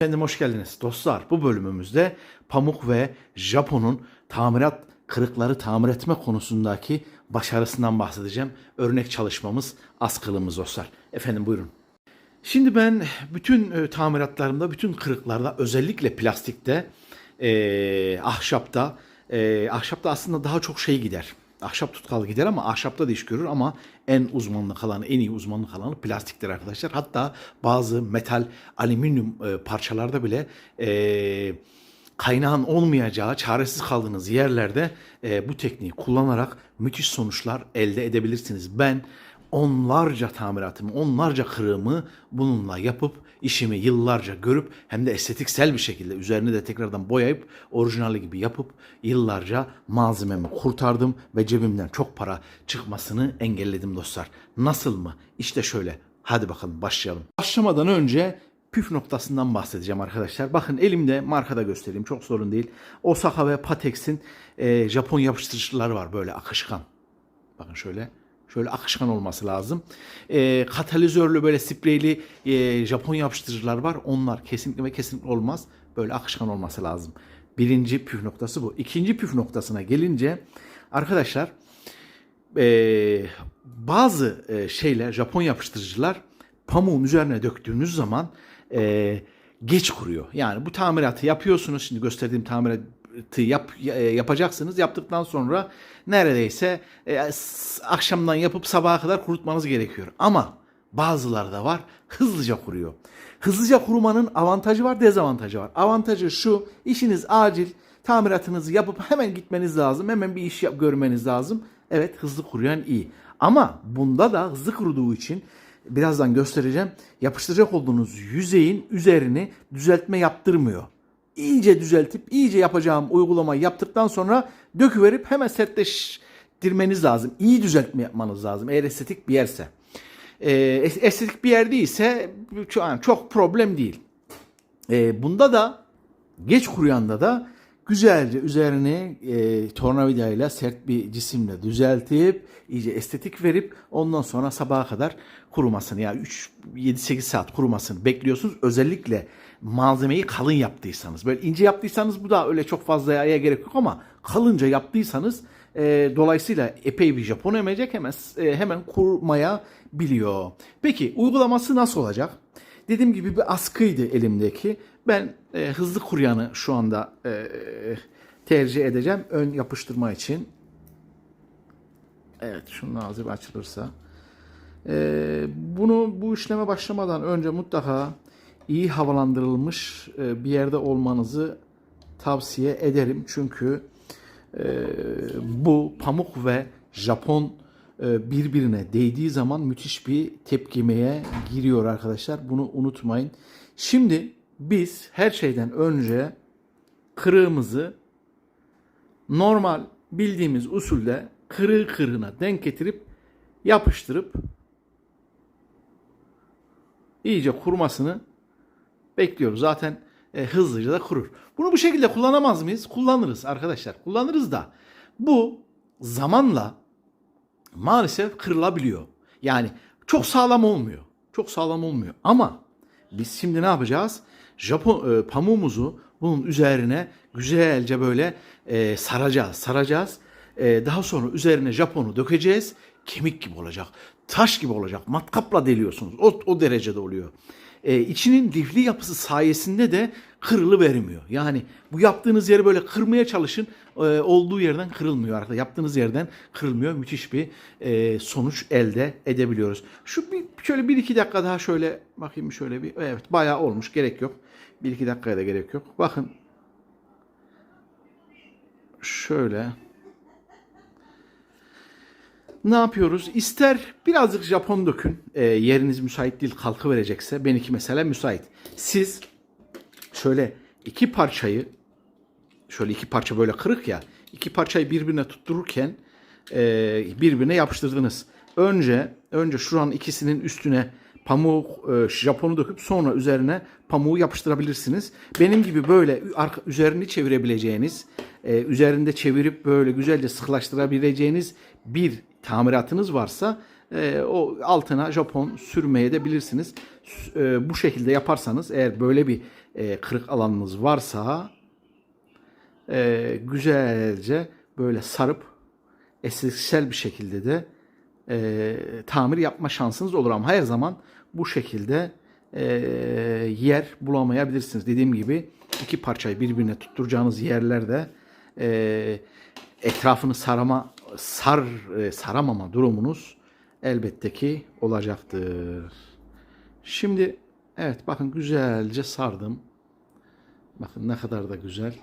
Efendim hoş geldiniz dostlar. Bu bölümümüzde pamuk ve Japon'un tamirat kırıkları tamir etme konusundaki başarısından bahsedeceğim. Örnek çalışmamız askılımız dostlar. Efendim buyurun. Şimdi ben bütün e, tamiratlarımda, bütün kırıklarda özellikle plastikte, e, ahşapta, e, ahşapta aslında daha çok şey gider. Ahşap tutkal gider ama ahşapta da iş görür ama en uzmanlık alanı, en iyi uzmanlık alanı plastiktir arkadaşlar. Hatta bazı metal, alüminyum e, parçalarda bile e, kaynağın olmayacağı, çaresiz kaldığınız yerlerde e, bu tekniği kullanarak müthiş sonuçlar elde edebilirsiniz. Ben onlarca tamiratımı, onlarca kırığımı bununla yapıp işimi yıllarca görüp hem de estetiksel bir şekilde üzerine de tekrardan boyayıp orijinali gibi yapıp yıllarca malzememi kurtardım ve cebimden çok para çıkmasını engelledim dostlar. Nasıl mı? İşte şöyle. Hadi bakalım başlayalım. Başlamadan önce püf noktasından bahsedeceğim arkadaşlar. Bakın elimde markada göstereyim çok sorun değil. Osaka ve Patex'in e, Japon yapıştırıcıları var böyle akışkan. Bakın şöyle. Şöyle akışkan olması lazım. E, katalizörlü böyle spreyli e, Japon yapıştırıcılar var. Onlar kesinlikle ve kesinlikle olmaz. Böyle akışkan olması lazım. Birinci püf noktası bu. İkinci püf noktasına gelince arkadaşlar e, bazı e, şeyler Japon yapıştırıcılar pamuğun üzerine döktüğünüz zaman e, geç kuruyor. Yani bu tamiratı yapıyorsunuz. Şimdi gösterdiğim tamiratı yap, e, yapacaksınız. Yaptıktan sonra neredeyse e, akşamdan yapıp sabaha kadar kurutmanız gerekiyor. Ama bazıları da var hızlıca kuruyor. Hızlıca kurumanın avantajı var, dezavantajı var. Avantajı şu, işiniz acil, tamiratınızı yapıp hemen gitmeniz lazım. Hemen bir iş yap, görmeniz lazım. Evet hızlı kuruyan iyi. Ama bunda da hızlı kuruduğu için birazdan göstereceğim. Yapıştıracak olduğunuz yüzeyin üzerini düzeltme yaptırmıyor. İyice düzeltip iyice yapacağım uygulamayı yaptıktan sonra döküverip hemen sertleştirmeniz lazım. İyi düzeltme yapmanız lazım eğer estetik bir yerse. Es- estetik bir yer değilse çok problem değil. Ee, bunda da geç kuruyanda da güzelce üzerini e, tornavidayla sert bir cisimle düzeltip iyice estetik verip ondan sonra sabaha kadar kurumasını yani 3 7-8 saat kurumasını bekliyorsunuz. Özellikle malzemeyi kalın yaptıysanız böyle ince yaptıysanız bu da öyle çok fazla yaya gerek yok ama kalınca yaptıysanız e, dolayısıyla epey bir Japon emecek hemen e, hemen kurmaya biliyor. Peki uygulaması nasıl olacak? Dediğim gibi bir askıydı elimdeki. Ben e, hızlı kuryanı şu anda e, tercih edeceğim ön yapıştırma için. Evet şunun ağzı bir açılırsa. E, bunu bu işleme başlamadan önce mutlaka iyi havalandırılmış e, bir yerde olmanızı tavsiye ederim. Çünkü e, bu pamuk ve Japon birbirine değdiği zaman müthiş bir tepkimeye giriyor arkadaşlar. Bunu unutmayın. Şimdi biz her şeyden önce kırığımızı normal bildiğimiz usulde kırığı kırığına denk getirip yapıştırıp iyice kurumasını bekliyoruz. Zaten e, hızlıca da kurur. Bunu bu şekilde kullanamaz mıyız? Kullanırız arkadaşlar. Kullanırız da bu zamanla maalesef kırılabiliyor. Yani çok sağlam olmuyor. Çok sağlam olmuyor. Ama biz şimdi ne yapacağız? Japon e, pamuğumuzu bunun üzerine güzelce böyle e, saracağız. Saracağız. E, daha sonra üzerine Japon'u dökeceğiz. Kemik gibi olacak. Taş gibi olacak. Matkapla deliyorsunuz. O, o derecede oluyor. E, içinin lifli yapısı sayesinde de kırılı vermiyor. Yani bu yaptığınız yeri böyle kırmaya çalışın. E, olduğu yerden kırılmıyor arkadaşlar. Yaptığınız yerden kırılmıyor. Müthiş bir e, sonuç elde edebiliyoruz. Şu bir, şöyle bir iki dakika daha şöyle bakayım şöyle bir. Evet bayağı olmuş. Gerek yok. Bir iki dakikaya da gerek yok. Bakın. Şöyle. Ne yapıyoruz? İster birazcık Japon dökün. E, yeriniz müsait değil kalkı verecekse. Benimki mesela müsait. Siz şöyle iki parçayı şöyle iki parça böyle kırık ya iki parçayı birbirine tuttururken e, birbirine yapıştırdınız. Önce önce şuranın ikisinin üstüne pamuk e, Japonu döküp sonra üzerine pamuğu yapıştırabilirsiniz. Benim gibi böyle arka, üzerini çevirebileceğiniz, e, üzerinde çevirip böyle güzelce sıklaştırabileceğiniz bir tamiratınız varsa e, o altına Japon sürmeye de bilirsiniz. E, bu şekilde yaparsanız eğer böyle bir e, kırık alanınız varsa e, güzelce böyle sarıp estetiksel bir şekilde de e, tamir yapma şansınız olur ama her zaman bu şekilde e, yer bulamayabilirsiniz. Dediğim gibi iki parçayı birbirine tutturacağınız yerlerde e, etrafını sarama sar e, saramama durumunuz elbette ki olacaktır. Şimdi evet bakın güzelce sardım. Bakın ne kadar da güzel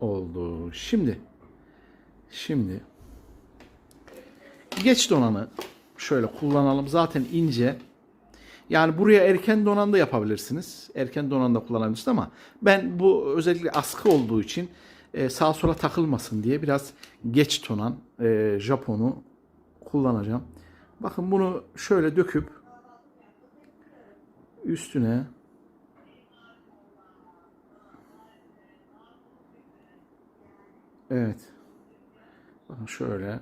oldu. Şimdi şimdi geç donanı şöyle kullanalım. Zaten ince. Yani buraya erken donan da yapabilirsiniz. Erken donan da kullanabilirsiniz ama ben bu özellikle askı olduğu için e, sağa sola takılmasın diye biraz geç tonan e, Japon'u kullanacağım. Bakın bunu şöyle döküp üstüne Evet. Bakın şöyle.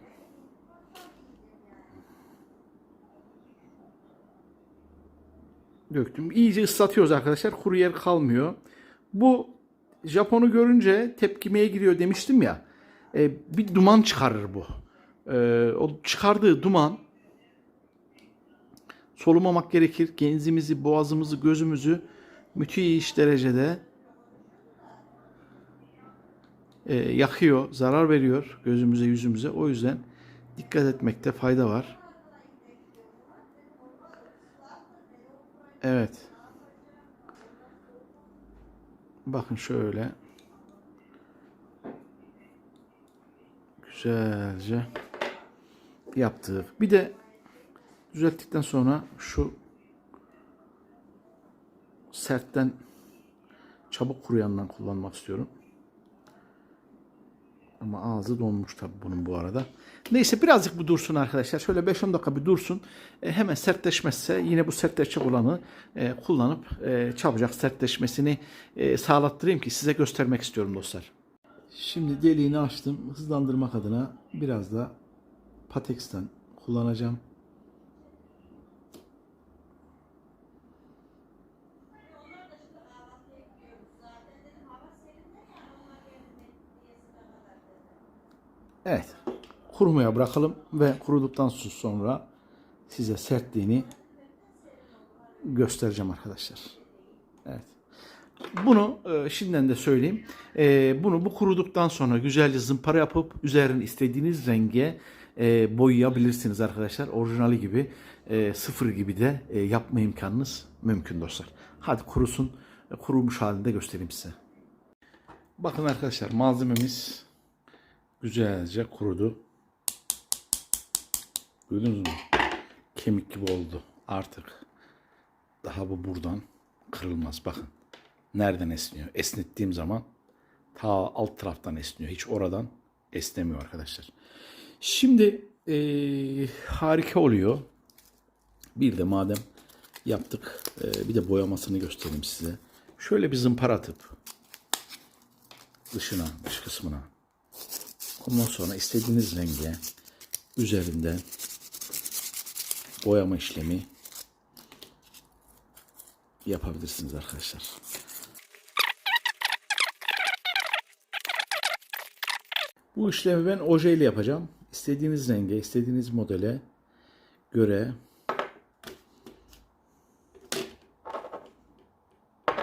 Döktüm. İyice ıslatıyoruz arkadaşlar. Kuru yer kalmıyor. Bu Japon'u görünce tepkimeye giriyor demiştim ya. E, bir duman çıkarır bu. E, o çıkardığı duman solumamak gerekir. Genzimizi, boğazımızı, gözümüzü müthiş derecede e, yakıyor, zarar veriyor gözümüze, yüzümüze. O yüzden dikkat etmekte fayda var. Evet. Bakın şöyle. Güzelce yaptık. Bir de düzelttikten sonra şu sertten çabuk kuruyandan kullanmak istiyorum. Ama ağzı donmuş tabii bunun bu arada. Neyse birazcık bu dursun arkadaşlar. Şöyle 5-10 dakika bir dursun. E, hemen sertleşmezse yine bu sertleşecek olanı e, kullanıp e, çabucak sertleşmesini e, sağlattırayım ki size göstermek istiyorum dostlar. Şimdi deliğini açtım. Hızlandırmak adına biraz da Patex'ten kullanacağım. Evet. Kurumaya bırakalım ve kuruduktan sonra size sertliğini göstereceğim arkadaşlar. Evet. Bunu e, şimdiden de söyleyeyim. E, bunu bu kuruduktan sonra güzelce zımpara yapıp üzerini istediğiniz renge e, boyayabilirsiniz arkadaşlar. Orijinali gibi e, sıfır gibi de e, yapma imkanınız mümkün dostlar. Hadi kurusun. E, kurumuş halinde göstereyim size. Bakın arkadaşlar malzememiz güzelce kurudu. Gördünüz mü? Kemik gibi oldu artık. Daha bu buradan kırılmaz. Bakın. Nereden esniyor? Esnettiğim zaman ta alt taraftan esniyor. Hiç oradan esnemiyor arkadaşlar. Şimdi eee, harika oluyor. Bir de madem yaptık eee, bir de boyamasını göstereyim size. Şöyle bir zımpara atıp dışına, dış kısmına Ondan sonra istediğiniz renge üzerinde boyama işlemi yapabilirsiniz arkadaşlar. Bu işlemi ben oje ile yapacağım. İstediğiniz renge, istediğiniz modele göre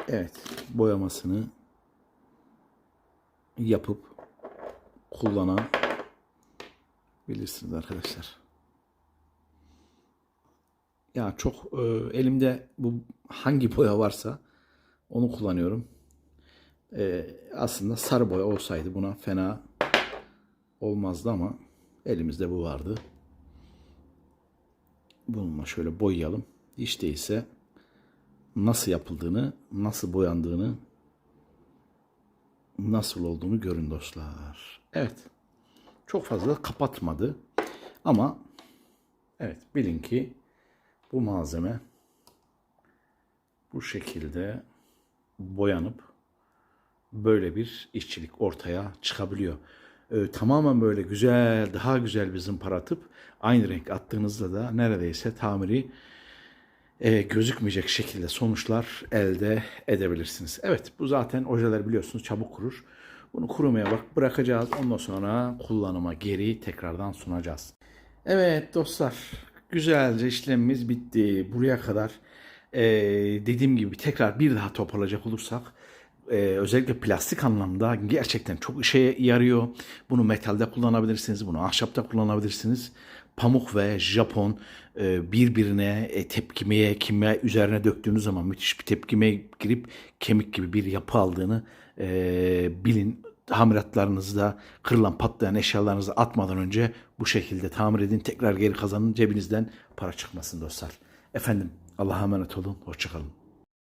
Evet, boyamasını yapıp kullanabilirsiniz arkadaşlar. Ya çok e, elimde bu hangi boya varsa onu kullanıyorum. E, aslında sarı boya olsaydı buna fena olmazdı ama elimizde bu vardı. Bununla şöyle boyayalım. Hiç değilse nasıl yapıldığını, nasıl boyandığını, nasıl olduğunu görün dostlar. Evet. Çok fazla kapatmadı. Ama evet bilin ki bu malzeme bu şekilde boyanıp böyle bir işçilik ortaya çıkabiliyor. Ee, tamamen böyle güzel, daha güzel bir zımpara atıp aynı renk attığınızda da neredeyse tamiri e, gözükmeyecek şekilde sonuçlar elde edebilirsiniz. Evet bu zaten ojeler biliyorsunuz çabuk kurur. Bunu kurumaya bak bırakacağız. Ondan sonra kullanıma geri tekrardan sunacağız. Evet dostlar güzelce işlemimiz bitti. Buraya kadar e, dediğim gibi tekrar bir daha toparlayacak olursak e, özellikle plastik anlamda gerçekten çok işe yarıyor. Bunu metalde kullanabilirsiniz, bunu ahşapta kullanabilirsiniz. Pamuk ve Japon e, birbirine e, tepkimeye, kimya üzerine döktüğünüz zaman müthiş bir tepkimeye girip kemik gibi bir yapı aldığını e, bilin. Tamiratlarınızda kırılan patlayan eşyalarınızı atmadan önce bu şekilde tamir edin. Tekrar geri kazanın cebinizden para çıkmasın dostlar. Efendim Allah'a emanet olun. Hoşçakalın.